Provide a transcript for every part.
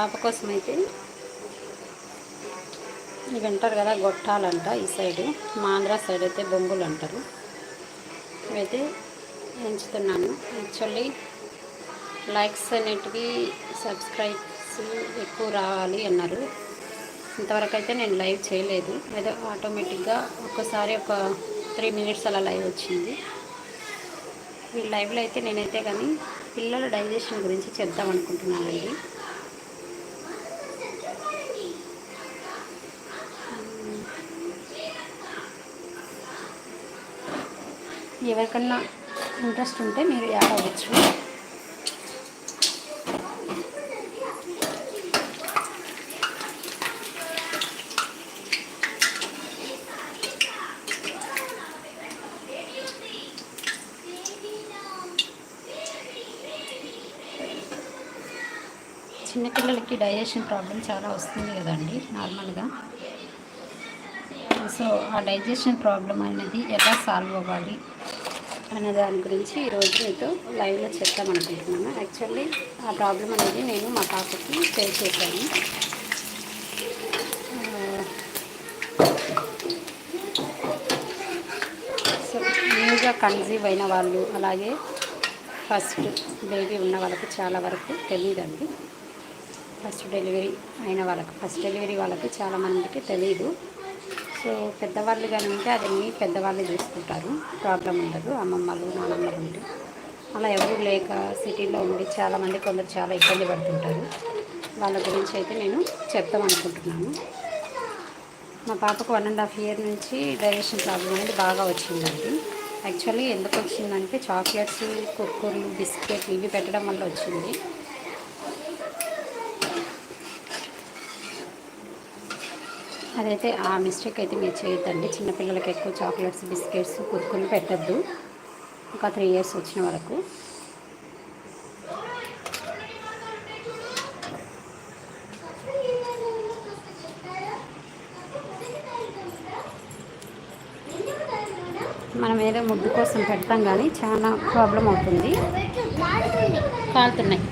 పాప కోసం అయితే ఇవి అంటారు కదా గొట్టాలంట ఈ సైడు. మా ఆంధ్ర సైడ్ అయితే బొంగులు అంటారు. ఇవైతే ఎంచుతున్నాను. యాక్చువల్లీ లైక్స్ అనేటివి సబ్స్క్రైబ్స్ ఎక్కువ రావాలి అన్నారు. ఇంతవరకు అయితే నేను లైవ్ చేయలేదు. ఏదో ఆటోమేటిక్గా ఒక్కసారి ఒక త్రీ మినిట్స్ అలా లైవ్ వచ్చింది. ఈ లైవ్లో అయితే నేనైతే కానీ పిల్లల డైజెషన్ గురించి చెప్దాం అనుకుంటున్నానండి. ఎవరికన్నా ఇంట్రెస్ట్ ఉంటే మీరు యాడ్ అవ్వచ్చు. చిన్నపిల్లలకి డైజెషన్ ప్రాబ్లం చాలా వస్తుంది కదండి నార్మల్గా. సో ఆ డైజెషన్ ప్రాబ్లం అనేది ఎలా సాల్వ్ అవ్వాలి? అనే దాని గురించి ఈరోజు మీతో లైవ్లో చెప్తామనుకుంటున్నాను యాక్చువల్లీ ఆ ప్రాబ్లం అనేది నేను మా పాపకి ఫేస్ చేశాను. సో న్యూగా కన్సీవ్ అయిన వాళ్ళు అలాగే ఫస్ట్ బేబీ ఉన్న వాళ్ళకి చాలా వరకు తెలియదండి ఫస్ట్ డెలివరీ అయిన వాళ్ళకి ఫస్ట్ డెలివరీ వాళ్ళకి చాలా మందికి తెలియదు సో పెద్దవాళ్ళు కానీ ఉంటే అది పెద్దవాళ్ళు చూసుకుంటారు. ప్రాబ్లం ఉండదు. అమ్మమ్మలు నాన్నమ్మలు ఉంటే. అలా ఎవరు లేక సిటీలో ఉండి చాలామంది కొందరు చాలా ఇబ్బంది పడుతుంటారు. వాళ్ళ గురించి అయితే నేను చెప్తాం అనుకుంటున్నాను. మా పాపకు వన్ అండ్ హాఫ్ ఇయర్ నుంచి డైజెషన్ ప్రాబ్లం అనేది బాగా వచ్చిందండి. యాక్చువల్లీ ఎందుకు వచ్చిందంటే చాక్లెట్స్ కుక్కర్లు బిస్కెట్లు ఇవి పెట్టడం వల్ల వచ్చింది. అదైతే ఆ మిస్టేక్ అయితే మీరు చేయొద్దండి. చిన్నపిల్లలకి ఎక్కువ చాక్లెట్స్ బిస్కెట్స్ కురుకులు పెట్టద్దు. ఒక త్రీ ఇయర్స్ వచ్చిన వరకు. మనం ఏదో ముద్దు కోసం పెడతాం కానీ చాలా ప్రాబ్లం అవుతుంది. కాలుతున్నాయి.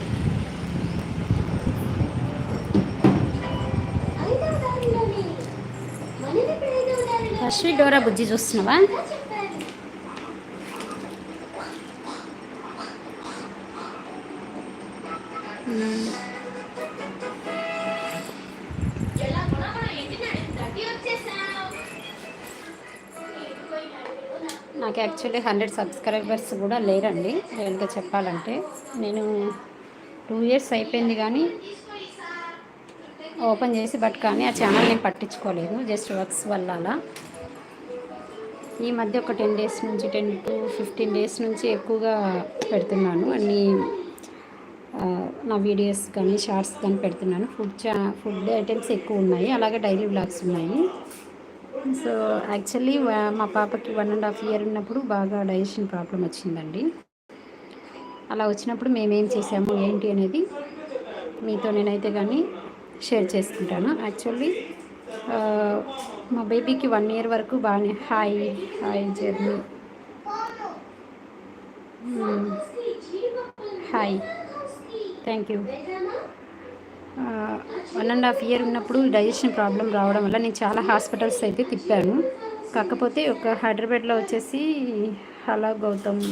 అశ్వి డోరా బుజ్జి చూస్తున్నావా? నాకు యాక్చువల్లీ హండ్రెడ్ సబ్స్క్రైబర్స్ కూడా లేరండి. రియల్గా చెప్పాలంటే. నేను టూ ఇయర్స్ అయిపోయింది కానీ ఓపెన్ చేసి బట్ కానీ ఆ ఛానల్ నేను పట్టించుకోలేదు. జస్ట్ వర్క్స్ వల్ల అలా. ఈ మధ్య ఒక టెన్ డేస్ నుంచి టెన్ టు ఫిఫ్టీన్ డేస్ నుంచి ఎక్కువగా పెడుతున్నాను. అన్ని నా వీడియోస్ కానీ షార్ట్స్ కానీ పెడుతున్నాను. ఫుడ్ చా ఫుడ్ ఐటమ్స్ ఎక్కువ ఉన్నాయి. అలాగే డైలీ బ్లాగ్స్ ఉన్నాయి. సో యాక్చువల్లీ మా పాపకి వన్ అండ్ హాఫ్ ఇయర్ ఉన్నప్పుడు బాగా డైజెషన్ ప్రాబ్లం వచ్చిందండి. అలా వచ్చినప్పుడు మేమేం చేసాము ఏంటి అనేది మీతో నేనైతే కానీ షేర్ చేసుకుంటాను. యాక్చువల్లీ మా బేబీకి వన్ ఇయర్ వరకు బాగానే hi hi journey. Hi. Thank you. One and half year ఉన్నప్పుడు డైజెషన్ ప్రాబ్లం రావడం వల్ల నేను చాలా హాస్పిటల్స్ అయితే తిప్పాను. కాకపోతే ఒక హైదరాబాద్లో వచ్చేసి హలో గౌతమ్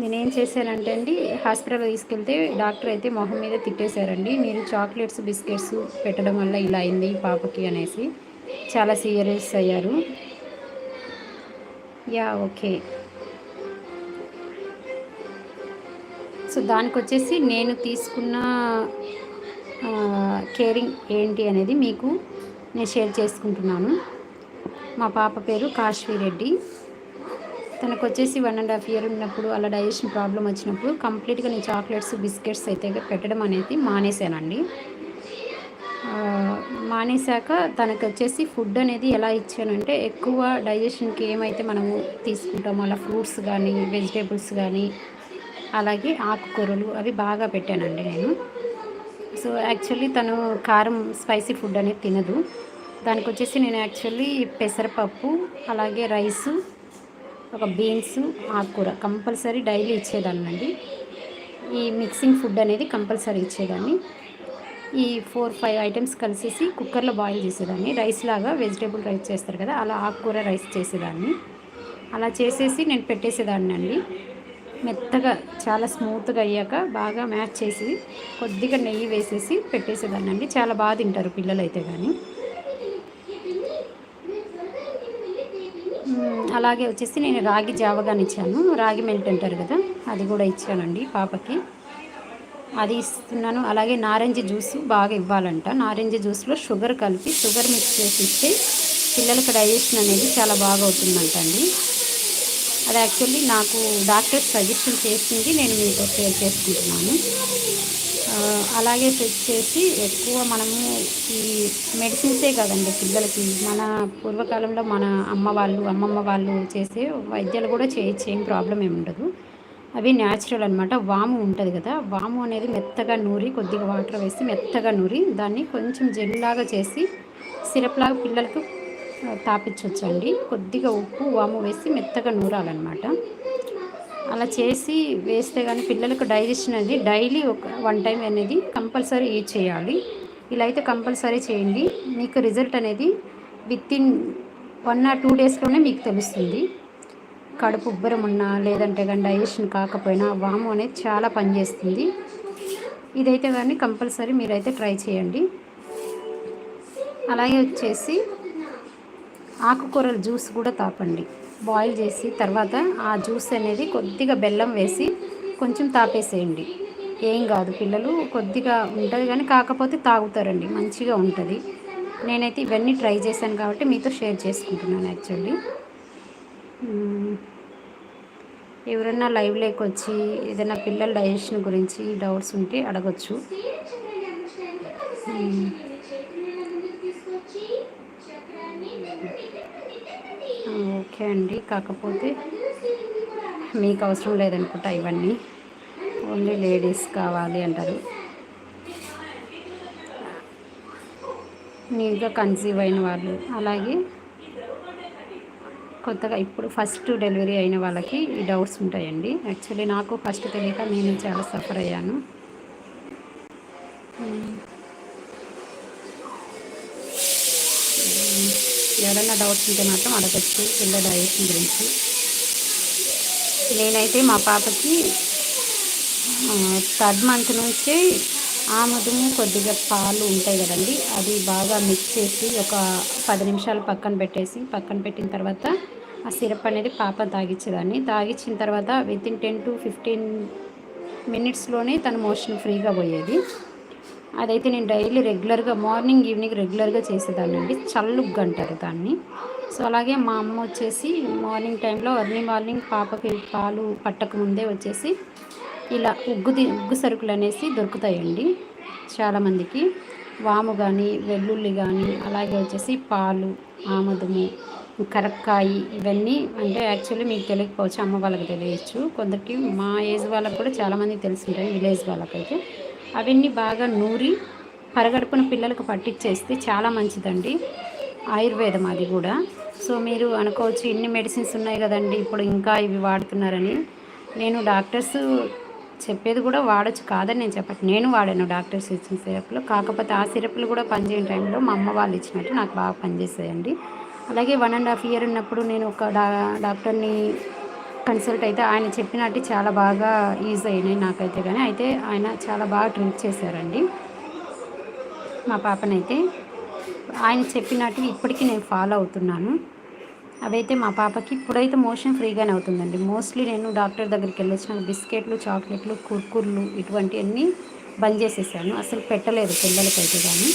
నేనేం చేశానంటే అండి హాస్పిటల్ తీసుకెళ్తే డాక్టర్ అయితే మొహం మీద తిట్టేశారండి. మీరు చాక్లెట్స్ బిస్కెట్స్ పెట్టడం వల్ల ఇలా అయింది పాపకి అనేసి చాలా సీరియస్ అయ్యారు. Yeah okay. సో దానికి వచ్చేసి నేను తీసుకున్న కేరింగ్ ఏంటి అనేది మీకు నేను షేర్ చేసుకుంటున్నాను. మా పాప పేరు కాశ్వీ రెడ్డి. తనకు వచ్చేసి వన్ అండ్ హాఫ్ ఇయర్ ఉన్నప్పుడు అలా డైజెషన్ ప్రాబ్లం వచ్చినప్పుడు కంప్లీట్గా నేను చాక్లెట్స్ బిస్కెట్స్ అయితే పెట్టడం అనేది మానేశానండి. మానేశాక తనకు వచ్చేసి ఫుడ్ అనేది ఎలా ఇచ్చానంటే ఎక్కువ డైజెషన్కి ఏమైతే మనము తీసుకుంటామో అలా ఫ్రూట్స్ కానీ వెజిటేబుల్స్ కానీ అలాగే ఆకుకూరలు అవి బాగా పెట్టానండి నేను. సో యాక్చువల్లీ తను కారం స్పైసీ ఫుడ్ అనేది తినదు. దానికి వచ్చేసి నేను యాక్చువల్లీ పెసరపప్పు అలాగే రైసు ఒక బీన్స్ ఆకుకూర కంపల్సరీ డైలీ ఇచ్చేదాన్నండి. ఈ మిక్సింగ్ ఫుడ్ అనేది కంపల్సరీ ఇచ్చేదాన్ని. ఈ ఫోర్ ఫైవ్ ఐటమ్స్ కలిసేసి కుక్కర్లో బాయిల్ చేసేదాన్ని. రైస్ లాగా వెజిటేబుల్ రైస్ చేస్తారు కదా అలా ఆకుకూర రైస్ చేసేదాన్ని. అలా చేసేసి నేను పెట్టేసేదాన్ని అండి మెత్తగా చాలా స్మూత్గా అయ్యాక బాగా మ్యాచ్ చేసి కొద్దిగా నెయ్యి వేసేసి పెట్టేసేదాన్ని అండి చాలా బాగా తింటారు పిల్లలు అయితే కానీ అలాగే వచ్చేసి నేను రాగి జావగాని ఇచ్చాను. రాగి మెల్ట్ అంటారు కదా అది కూడా ఇచ్చానండి పాపకి. అది ఇస్తున్నాను. అలాగే నారింజ జ్యూస్ బాగా ఇవ్వాలంట. నారింజ జ్యూస్లో షుగర్ కలిపి షుగర్ మిక్స్ చేసి ఇస్తే పిల్లలకి డైజెషన్ అనేది చాలా బాగా అవుతుందంట అండి. అది యాక్చువల్లీ నాకు డాక్టర్ సజెషన్ చేసింది నేను మీతో షేర్ చేసుకుంటున్నాను. అలాగే సెట్ చేసి ఎక్కువ మనము ఈ మెడిసిన్సే కదండి పిల్లలకి. మన పూర్వకాలంలో మన అమ్మ వాళ్ళు అమ్మమ్మ వాళ్ళు చేసే వైద్యాలు కూడా చేయొచ్చు ఏం ప్రాబ్లం ఏమి ఉండదు. అవి న్యాచురల్ అనమాట వాము ఉంటుంది కదా వాము అనేది మెత్తగా నూరి కొద్దిగా వాటర్ వేసి మెత్తగా నూరి దాన్ని కొంచెం జెల్లాగా చేసి సిరప్లాగా పిల్లలకు తాపించవచ్చండి కొద్దిగా ఉప్పు వాము వేసి మెత్తగా నూరాలన్నమాట. అలా చేసి వేస్తే కానీ పిల్లలకు డైజెషన్ అనేది డైలీ ఒక వన్ టైం అనేది కంపల్సరీ యూజ్ చేయాలి. ఇలా అయితే కంపల్సరీ చేయండి. మీకు రిజల్ట్ అనేది within one or two డేస్లోనే మీకు తెలుస్తుంది. కడుపు ఉబ్బరం ఉన్నా లేదంటే కానీ డైజెషన్ కాకపోయినా వాము అనేది చాలా పనిచేస్తుంది. ఇదైతే కానీ కంపల్సరీ మీరైతే ట్రై చేయండి. అలాగే వచ్చేసి ఆకుకూరల జ్యూస్ కూడా తాపండి. బాయిల్ చేసి తర్వాత ఆ జ్యూస్ అనేది కొద్దిగా బెల్లం వేసి కొంచెం తాపేసేయండి. ఏం కాదు పిల్లలు కొద్దిగా ఉంటుంది కానీ కాకపోతే తాగుతారండి మంచిగా ఉంటుంది. నేనైతే ఇవన్నీ ట్రై చేశాను కాబట్టి మీతో షేర్ చేసుకుంటున్నాను యాక్చువల్లీ. ఎవరన్నా లైవ్ వచ్చి ఏదైనా పిల్లల డైజెషన్ గురించి డౌట్స్ ఉంటే అడగచ్చు. ఓకే అండి. కాకపోతే మీకు అవసరం లేదనుకుంటా ఇవన్నీ. ఓన్లీ లేడీస్ కావాలి అంటారు. నీట్గా కన్సీవ్ అయిన వాళ్ళు. అలాగే కొత్తగా ఇప్పుడు ఫస్ట్ డెలివరీ అయిన వాళ్ళకి ఈ డౌట్స్ ఉంటాయండి. యాక్చువల్లీ నాకు ఫస్ట్ తెలియక నేను చాలా సఫర్ అయ్యాను. ఎవరైనా డౌట్స్ ఉంటే మాత్రం అడగచ్చు. పిల్ల డైజెషన్ గురించి. నేనైతే మా పాపకి థర్డ్ మంత్ నుంచి ఆముదము కొద్దిగా పాలు ఉంటాయి కదండి. అది బాగా మిక్స్ చేసి ఒక పది నిమిషాలు పక్కన పెట్టేసి పక్కన పెట్టిన తర్వాత ఆ సిరప్ అనేది పాప తాగించేదాన్ని తాగించిన తర్వాత within ten to fifteen మినిట్స్లోనే తన మోషన్ ఫ్రీగా పోయేది. అదైతే నేను డైలీ రెగ్యులర్గా మార్నింగ్ ఈవినింగ్ రెగ్యులర్గా చేసేదాన్ని అండి. చల్లుగ్గు అంటారు దాన్ని. సో అలాగే మా అమ్మ వచ్చేసి మార్నింగ్ టైంలో అర్లీ మార్నింగ్ పాపకి పాలు పట్టక ముందే వచ్చేసి ఇలా ఉగ్గు ఉగ్గు సరుకులు అనేసి దొరుకుతాయండి చాలామందికి. వాము కానీ వెల్లుల్లి కానీ అలాగే వచ్చేసి పాలు ఆముదము కరక్కాయి ఇవన్నీ అంటే యాక్చువల్లీ మీకు తెలియకపోవచ్చు అమ్మ వాళ్ళకి తెలియచ్చు. కొందరికి మా ఏజ్ వాళ్ళకి కూడా చాలామంది తెలుసుంటాయి విలేజ్ వాళ్ళకైతే. అవన్నీ బాగా నూరి పరగడుపున పిల్లలకు పట్టించేస్తే చాలా మంచిదండి. ఆయుర్వేదం అది కూడా. సో మీరు అనుకోవచ్చు ఇన్ని మెడిసిన్స్ ఉన్నాయి కదండి ఇప్పుడు ఇంకా ఇవి వాడుతున్నారని. నేను డాక్టర్స్ చెప్పేది కూడా వాడచ్చు కాదని నేను చెప్పట్టు నేను వాడాను డాక్టర్స్ ఇచ్చిన సిరప్లు. కాకపోతే ఆ సిరప్లు కూడా పనిచేయని టైంలో మా అమ్మ వాళ్ళు ఇచ్చినట్టు నాకు బాగా పనిచేసాయండి అలాగే వన్ అండ్ హాఫ్ ఇయర్ ఉన్నప్పుడు నేను ఒక డా డాక్టర్ని కన్సల్ట్ అయితే ఆయన చెప్పినట్టు చాలా బాగా యూజ్ అయినాయి నాకైతే కానీ అయితే ఆయన చాలా బాగా ట్రీట్ చేశారండి. మా పాపనైతే ఆయన చెప్పినట్టు ఇప్పటికీ నేను ఫాలో అవుతున్నాను. అవైతే మా పాపకి ఇప్పుడైతే మోషన్ ఫ్రీగానే అవుతుందండి. మోస్ట్లీ నేను డాక్టర్ దగ్గరికి వెళ్ళొచ్చిన బిస్కెట్లు చాక్లెట్లు కుర్కుర్లు ఇటువంటివన్నీ బంద్ చేసేసాను. అసలు పెట్టలేదు పిల్లలకైతే కానీ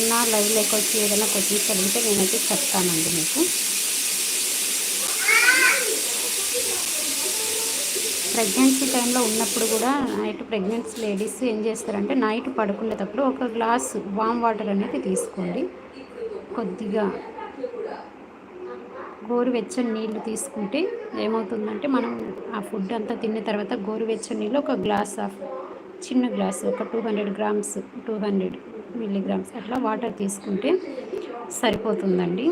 ఎవరన్నా లైవ్ వచ్చి ఏదైనా క్వశ్చన్స్ అడిగితే నేనైతే చెప్తానండి మీకు. ప్రెగ్నెన్సీ టైంలో ఉన్నప్పుడు కూడా నైట్ ప్రెగ్నెన్సీ లేడీస్ ఏం చేస్తారంటే నైట్ పడుకునేటప్పుడు ఒక గ్లాస్ వామ్ వాటర్ అనేది తీసుకోండి. కొద్దిగా గోరువెచ్చని నీళ్ళు తీసుకుంటే ఏమవుతుందంటే మనం ఆ ఫుడ్ అంతా తిన్న తర్వాత గోరువెచ్చని నీళ్ళు ఒక గ్లాస్ ఆఫ్ చిన్న గ్లాస్ ఒక two hundred grams two hundred milligrams అట్లా వాటర్ తీసుకుంటే సరిపోతుందండి.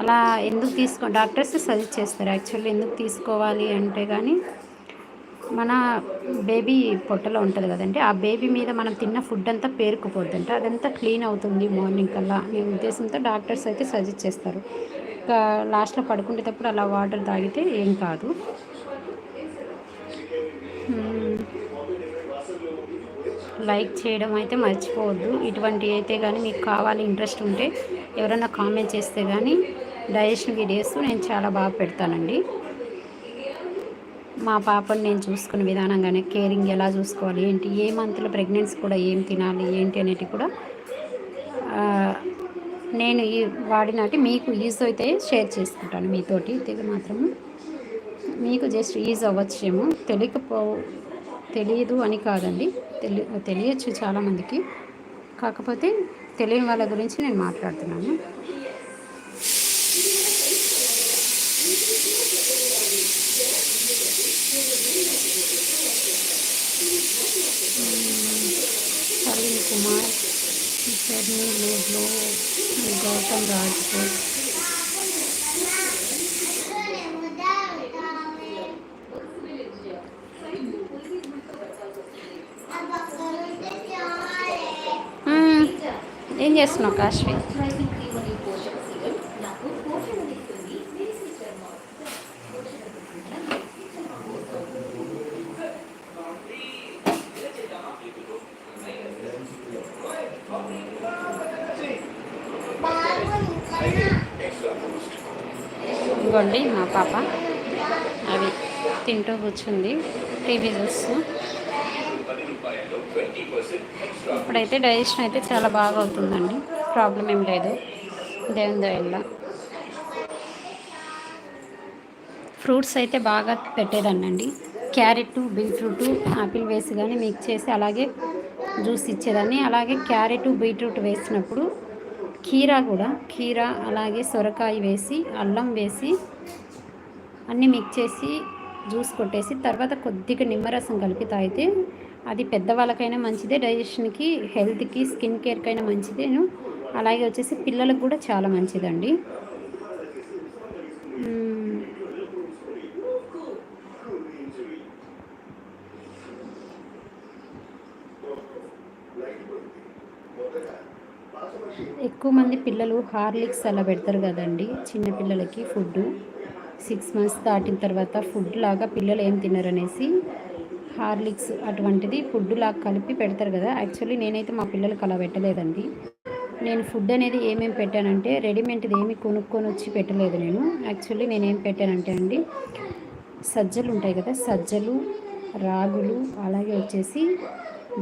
అలా ఎందుకు తీసుకో డాక్టర్స్ సజెస్ట్ చేస్తారు యాక్చువల్లీ ఎందుకు తీసుకోవాలి అంటే కానీ మన బేబీ పొట్టలో ఉంటుంది కదండి ఆ బేబీ మీద మనం తిన్న ఫుడ్ అంతా పేరుకుపోద్దంట అదంతా క్లీన్ అవుతుంది మార్నింగ్ కల్లా అనే ఉద్దేశంతో డాక్టర్స్ అయితే సజెస్ట్ చేస్తారు. లాస్ట్లో పడుకునేటప్పుడు అలా వాటర్ తాగితే ఏం కాదు. లైక్ చేయడం అయితే మర్చిపోవద్దు. ఇటువంటివి అయితే కానీ మీకు కావాలి ఇంట్రెస్ట్ ఉంటే ఎవరైనా కామెంట్ చేస్తే కానీ డైజెషన్ వీడియోస్ నేను చాలా బాగా పెడతానండి. మా పాపని నేను చూసుకునే విధానంగానే కేరింగ్ ఎలా చూసుకోవాలి ఏంటి ఏ మంత్లో ప్రెగ్నెన్సీ కూడా ఏం తినాలి ఏంటి అనేది కూడా నేను ఈ వాడినట్టు మీకు యూజ్ అయితే షేర్ చేసుకుంటాను మీతోటి. తెగ మాత్రము మీకు జస్ట్ ఈజ్ అవ్వచ్చేమో. తెలియకపో తెలియదు అని కాదండి. తెలి తెలియచ్చు చాలామందికి. కాకపోతే తెలియని వాళ్ళ గురించి నేను మాట్లాడుతున్నాను. సలీం కుమార్ జర్నీ లూడ్లో గౌతమ్ రాజ్పూర్ ఏం చేస్తున్నావు కాశ్వి ఇదిగోండి మా పాప. అవి తింటూ కూర్చుంది. టీవీ చూస్తూ ఇప్పుడైతే డైజెషన్ అయితే చాలా బాగా అవుతుందండి. ప్రాబ్లం ఏం లేదు. దేవుని దయల్ల ఫ్రూట్స్ అయితే బాగా పెట్టేదాన్నండి. క్యారెట్ బీట్రూట్ ఆపిల్ వేసి కానీ మిక్స్ చేసి అలాగే జ్యూస్ ఇచ్చేదాన్ని. అలాగే క్యారెట్ బీట్రూట్ వేసినప్పుడు కీరా కూడా కీరా అలాగే సొరకాయ వేసి అల్లం వేసి అన్నీ మిక్స్ చేసి జ్యూస్ కొట్టేసి తర్వాత కొద్దిగా నిమ్మరసం కలిపి తాగితే అది పెద్దవాళ్ళకైనా మంచిదే డైజెషన్కి హెల్త్కి స్కిన్ కేర్కైనా మంచిదేను అలాగే వచ్చేసి పిల్లలకు కూడా చాలా మంచిదండి. ఎక్కువ మంది పిల్లలు హార్లిక్స్ అలా పెడతారు కదండి చిన్న పిల్లలకి ఫుడ్ సిక్స్ మంత్స్ దాటిన తర్వాత ఫుడ్ లాగా పిల్లలు ఏం తినరనేసి హార్లిక్స్ అటువంటిది ఫుడ్ లాగా కలిపి పెడతారు కదా. యాక్చువల్లీ నేనైతే మా పిల్లలకి అలా పెట్టలేదండి. నేను ఫుడ్ అనేది ఏమేమి పెట్టానంటే రెడీమేడ్ది ఏమి కొనుక్కొని వచ్చి పెట్టలేదు నేను. యాక్చువల్లీ నేనేం పెట్టానంటే అండి సజ్జలు ఉంటాయి కదా సజ్జలు రాగులు అలాగే వచ్చేసి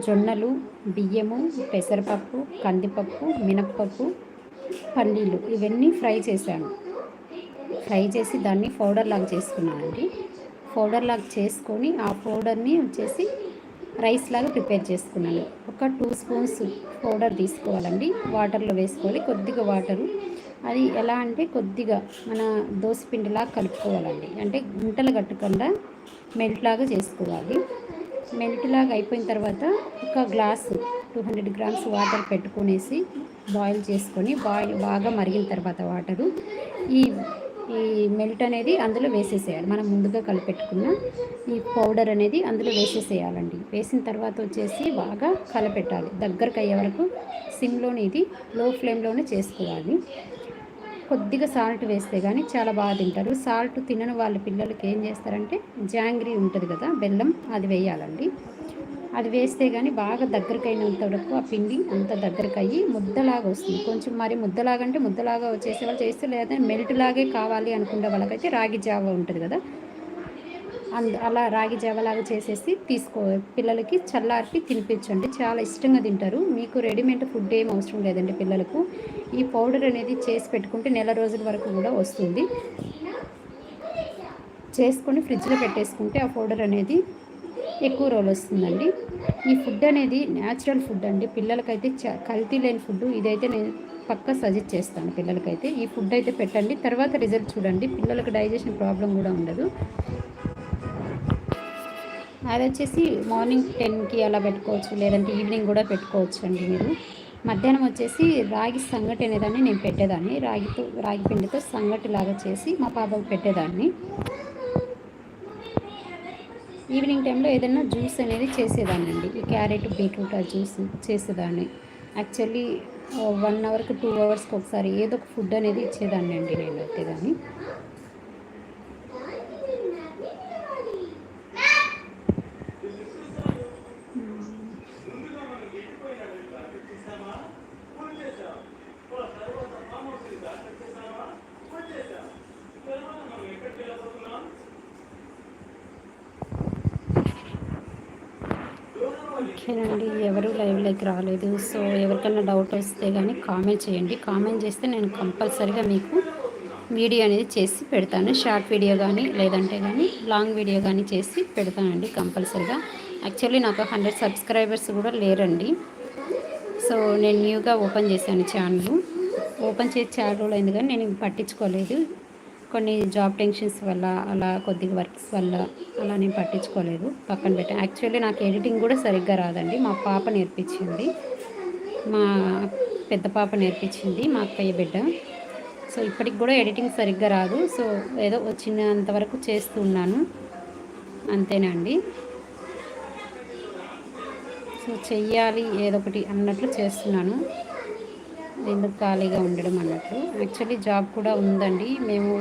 జొన్నలు బియ్యము పెసరపప్పు కందిపప్పు మినప్పప్పు పల్లీలు ఇవన్నీ ఫ్రై చేశాను. ఫ్రై చేసి దాన్ని పౌడర్ లాగా చేసుకున్నానండి. పౌడర్ లాగా చేసుకొని ఆ పౌడర్ని వచ్చేసి రైస్ లాగా ప్రిపేర్ చేసుకున్నాను. ఒక టూ స్పూన్స్ పౌడర్ తీసుకోవాలండి. వాటర్లో వేసుకోవాలి. కొద్దిగా వాటరు. అది ఎలా అంటే కొద్దిగా మన దోసపిండిలాగా కలుపుకోవాలండి. అంటే గుంటలు కట్టకుండా మెల్ట్ లాగా చేసుకోవాలి. మెల్ట్ లాగా అయిపోయిన తర్వాత ఒక glass two hundred grams water పెట్టుకునేసి బాయిల్ చేసుకొని బాయిల్ బాగా మరిగిన తర్వాత వాటరు. ఈ ఈ మెల్ట్ అనేది అందులో వేసేసేయాలి. మనం ముందుగా కలిపెట్టుకున్న ఈ పౌడర్ అనేది అందులో వేసేసేయాలండి. వేసిన తర్వాత వచ్చేసి బాగా కలపెట్టాలి. దగ్గరకు అయ్యే వరకు సిమ్లోని ఇది లో ఫ్లేమ్లోనే చేసుకోవాలి. కొద్దిగా సాల్ట్ వేస్తే కానీ చాలా బాగా తింటారు. సాల్ట్ తినని వాళ్ళ పిల్లలకి ఏం చేస్తారంటే జాంగ్రీ ఉంటుంది కదా బెల్లం అది వేయాలండి. అది వేస్తే కానీ బాగా దగ్గరకైనంత వరకు ఆ పిండి అంత దగ్గరకయ్యి ముద్దలాగా వస్తుంది. కొంచెం మరి ముద్దలాగా అంటే ముద్దలాగా వచ్చేసే వాళ్ళు చేస్తే లేదా మెల్ట్ లాగే కావాలి అనుకునే వాళ్ళకైతే రాగి జావ ఉంటుంది కదా. అంద అలా రాగి జావలాగా చేసేసి తీసుకో పిల్లలకి చల్లార్పి తినిపించండి. చాలా ఇష్టంగా తింటారు. మీకు రెడీమేడ్ ఫుడ్ ఏం అవసరం లేదండి పిల్లలకు. ఈ పౌడర్ అనేది చేసి పెట్టుకుంటే నెల రోజుల వరకు కూడా వస్తుంది. చేసుకొని ఫ్రిడ్జ్లో పెట్టేసుకుంటే ఆ పౌడర్ అనేది ఎక్కువ రోజులు వస్తుందండి. ఈ ఫుడ్ అనేది న్యాచురల్ ఫుడ్ అండి. పిల్లలకైతే చ కల్తీ లేని ఫుడ్. ఇదైతే నేను పక్క సజెస్ట్ చేస్తాను పిల్లలకైతే. ఈ ఫుడ్ అయితే పెట్టండి. తర్వాత రిజల్ట్ చూడండి. పిల్లలకు డైజెషన్ ప్రాబ్లం కూడా ఉండదు. అది వచ్చేసి మార్నింగ్ టెన్కి అలా పెట్టుకోవచ్చు. లేదంటే ఈవినింగ్ కూడా పెట్టుకోవచ్చు అండి మీరు. మధ్యాహ్నం వచ్చేసి రాగి సంగటి అనేదాన్ని నేను పెట్టేదాన్ని. రాగితో రాగి పిండితో సంగటి లాగా చేసి మా పాపకు పెట్టేదాన్ని. ఈవినింగ్ టైంలో ఏదైనా జ్యూస్ అనేది చేసేదాన్ని అండి క్యారెట్ బీట్రూట్ ఆ జ్యూస్ చేసేదాన్ని. యాక్చువల్లీ వన్ అవర్కి టూ అవర్స్కి ఒకసారి ఏదో ఒక ఫుడ్ అనేది ఇచ్చేదాన్ని అండి నేను అయితే కానీ ఓకేనండి. ఎవరు లైవ్లోకి రాలేదు. సో ఎవరికైనా డౌట్ వస్తే కానీ కామెంట్ చేయండి. కామెంట్ చేస్తే నేను కంపల్సరీగా మీకు వీడియో అనేది చేసి పెడతాను. షార్ట్ వీడియో కానీ లేదంటే కానీ లాంగ్ వీడియో కానీ చేసి పెడతానండి కంపల్సరీగా. యాక్చువల్లీ నాకు హండ్రెడ్ సబ్స్క్రైబర్స్ కూడా లేరండి. సో నేను న్యూగా ఓపెన్ చేశాను ఛానల్. ఓపెన్ చేసి చాలా రోజులు అయింది కానీ నేను పట్టించుకోలేదు. కొన్ని జాబ్ టెన్షన్స్ వల్ల అలా కొద్దిగా వర్క్స్ వల్ల అలా నేను పట్టించుకోలేదు పక్కన పెట్టాను యాక్చువల్లీ నాకు ఎడిటింగ్ కూడా సరిగ్గా రాదండి. మా పాప నేర్పించింది. మా పెద్ద పాప నేర్పించింది మా అక్కయ్య బిడ్డ. సో ఇప్పటికి కూడా ఎడిటింగ్ సరిగ్గా రాదు. సో ఏదో వచ్చినంతవరకు చేస్తున్నాను అంతేనండి సో చెయ్యాలి ఏదో ఒకటి అన్నట్లు చేస్తున్నాను. ఎందుకు ఖాళీగా ఉండడం అన్నట్లు యాక్చువల్లీ జాబ్ కూడా ఉందండి. మేము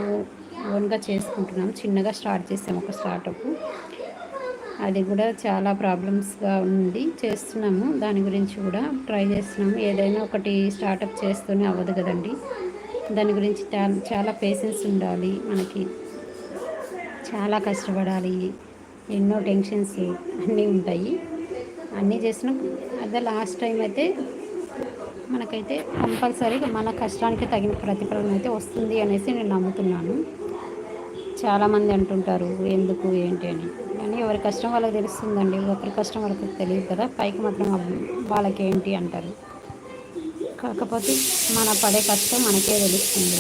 ఓన్గా చేసుకుంటున్నాం. చిన్నగా స్టార్ట్ చేసాము ఒక స్టార్టప్ అది కూడా చాలా ప్రాబ్లమ్స్గా ఉంది. చేస్తున్నాము. దాని గురించి కూడా ట్రై చేస్తున్నాము. ఏదైనా ఒకటి స్టార్టప్ చేస్తూనే అవ్వదు కదండి. దాని గురించి చాలా పేషెన్స్ ఉండాలి మనకి. చాలా కష్టపడాలి. ఎన్నో టెన్షన్స్ అన్నీ ఉంటాయి. అన్నీ చేసిన అదే లాస్ట్ టైం అయితే మనకైతే కంపల్సరీగా మన కష్టానికి తగిన ప్రతిఫలం అయితే వస్తుంది అనేసి నేను నమ్ముతున్నాను. చాలామంది అంటుంటారు ఎందుకు ఏంటి అని. కానీ ఎవరి కష్టం వాళ్ళకి తెలుస్తుందండి. ఒకరి కష్టం వాళ్ళకి తెలియదు కదా. పైకి మాత్రం వాళ్ళకి ఏంటి అంటారు. కాకపోతే మన పడే కష్టం మనకే తెలుస్తుంది.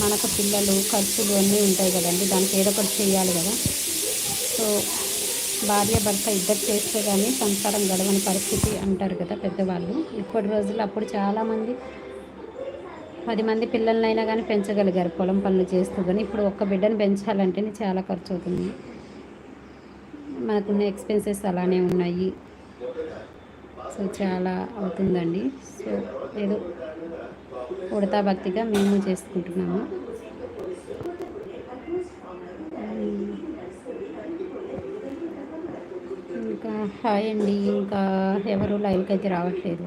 మనకు పిల్లలు ఖర్చులు అన్నీ ఉంటాయి కదండి. దానికి ఏదో ఒకటి చేయాలి కదా. సో భార్య భర్త ఇద్దరు చేస్తే కానీ సంసారం గడవని పరిస్థితి అంటారు కదా పెద్దవాళ్ళు. ఇప్పటి రోజుల్లో అప్పుడు చాలామంది పది మంది పిల్లలనైనా కానీ పెంచగలిగారు. పొలం పనులు చేస్తూ కానీ ఇప్పుడు ఒక్క బిడ్డను పెంచాలంటేనే చాలా ఖర్చు అవుతుంది మనకున్న ఎక్స్పెన్సెస్ అలానే ఉన్నాయి. సో చాలా అవుతుందండి. సో ఏదో ఉడతా భక్తిగా మేము చేసుకుంటున్నాము ఇంకా హాయ్ అండి. ఇంకా ఎవరు లైవ్కి అయితే రావట్లేదు.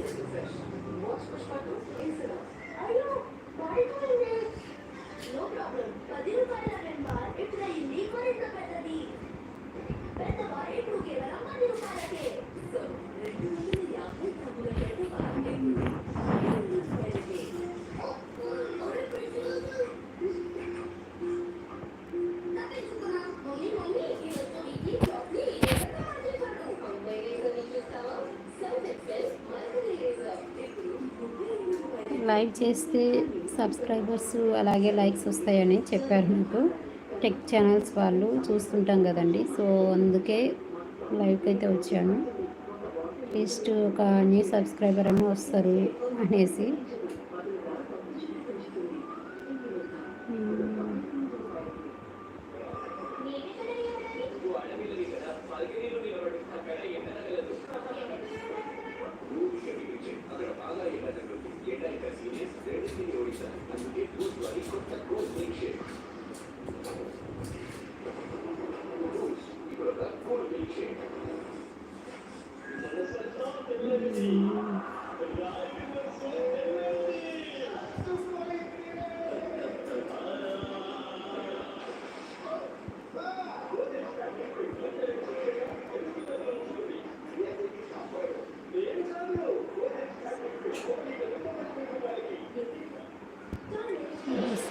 No problem. లైవ్ చేస్తే సబ్స్క్రైబర్స్ అలాగే లైక్స్ వస్తాయని చెప్పారు నాకు టెక్ ఛానల్స్ వాళ్ళు చూస్తుంటాం కదండి. సో అందుకే లైవ్కి అయితే వచ్చాను. అట్లీస్ట్ ఒక న్యూ సబ్స్క్రైబర్ అని వస్తారు అనేసి.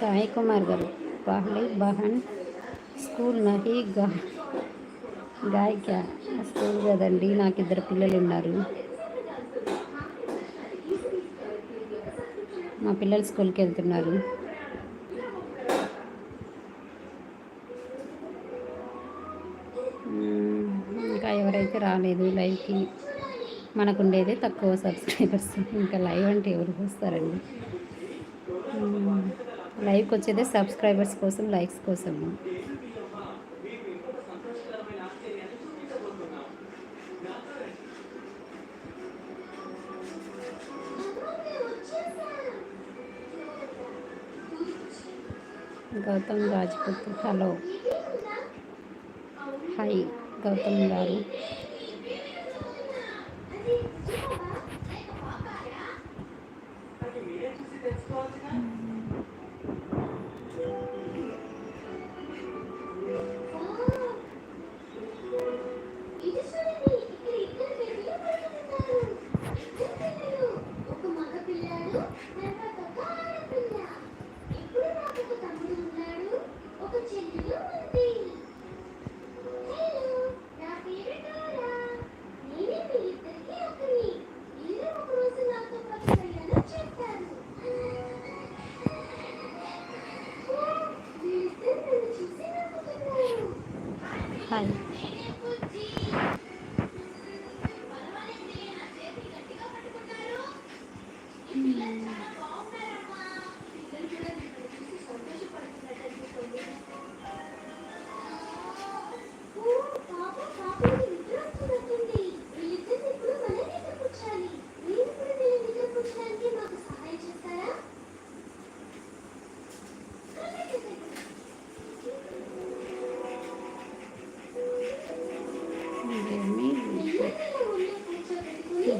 సాయి కుమార్ గారు. బహ్లీ బహన్ స్కూల్ నహి గా గాయక స్కూల్ కదండి నాకు ఇద్దరు పిల్లలు ఉన్నారు. మా పిల్లలు స్కూల్కి వెళ్తున్నారు. ఇంకా ఎవరైతే రాలేదు లైవ్కి మనకు ఉండేదే తక్కువ సబ్స్క్రైబర్స్. ఇంకా లైవ్ అంటే ఎవరికి వస్తారండి లైవ్కి వచ్చేదే సబ్స్క్రైబర్స్ కోసం లైక్స్ కోసం. గౌతమ్ రాజ్పుత్ హలో. హాయ్ గౌతమ్ గారు.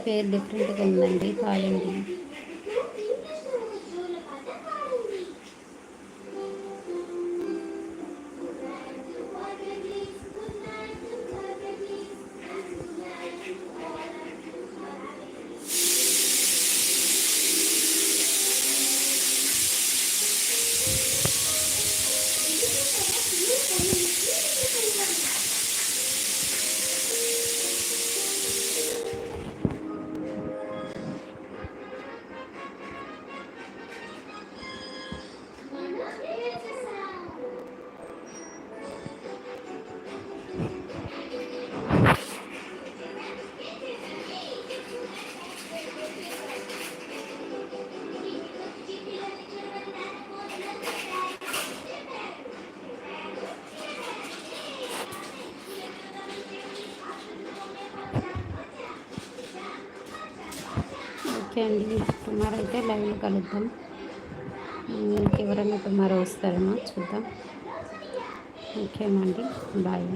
పేరు డిఫరెంట్గా ఉందండి కాదండి. ఓకే అండి టుమారో అయితే లైవ్లో కలుద్దాం. ఇంకెవరైనా టుమారో వస్తారేమో చూద్దాం. ఓకేనండి బాయ్.